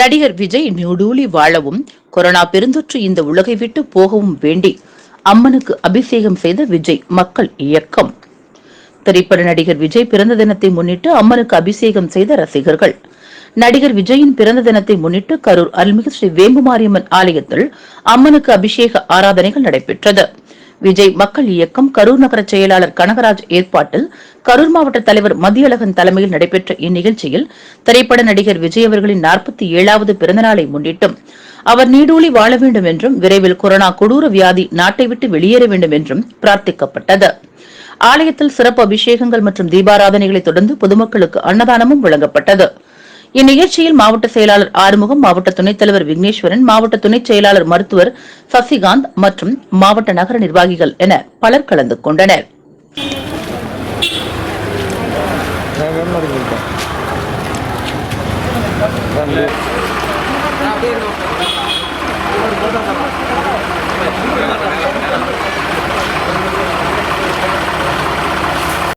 நடிகர் விஜய் நியூடூலி வாழவும் கொரோனா பெருந்தொற்று இந்த உலகை விட்டு போகவும் வேண்டி அம்மனுக்கு அபிஷேகம் செய்த விஜய் மக்கள் இயக்கம். திரைப்பட நடிகர் விஜய் பிறந்த தினத்தை முன்னிட்டு அம்மனுக்கு அபிஷேகம் செய்த ரசிகர்கள். நடிகர் விஜயின் பிறந்த தினத்தை முன்னிட்டு கரூர் அருள்மிகு ஸ்ரீ வேம்புமாரியம்மன் ஆலயத்தில் அம்மனுக்கு அபிஷேக ஆராதனைகள் நடைபெற்றது. விஜய் மக்கள் இயக்கம் கரூர் நகர செயலாளர் கனகராஜ் ஏற்பாட்டில் கரூர் மாவட்ட தலைவர் மதியழகன் தலைமையில் நடைபெற்ற இந்நிகழ்ச்சியில் திரைப்பட நடிகர் விஜய் அவர்களின் நாற்பத்தி ஏழாவது பிறந்தநாளை முன்னிட்டும் அவர் நீடூழி வாழ வேண்டும் என்றும் விரைவில் கொரோனா கொடூர வியாதி நாட்டை விட்டு வெளியேற வேண்டும் என்றும் பிரார்த்திக்கப்பட்டது. ஆலயத்தில் சிறப்பு அபிஷேகங்கள் மற்றும் தீபாராதனைகளை தொடர்ந்து பொதுமக்களுக்கு அன்னதானமும் வழங்கப்பட்டது. இந்நிகழ்ச்சியில் மாவட்ட செயலாளர் ஆறுமுகம் மாவட்ட துணைத் தலைவர் விக்னேஸ்வரன் மாவட்ட துணைச் செயலாளர் மருத்துவர் சசிகாந்த் மற்றும் மாவட்ட நகர நிர்வாகிகள் என பலர் கலந்து கொண்டனர் Thank you.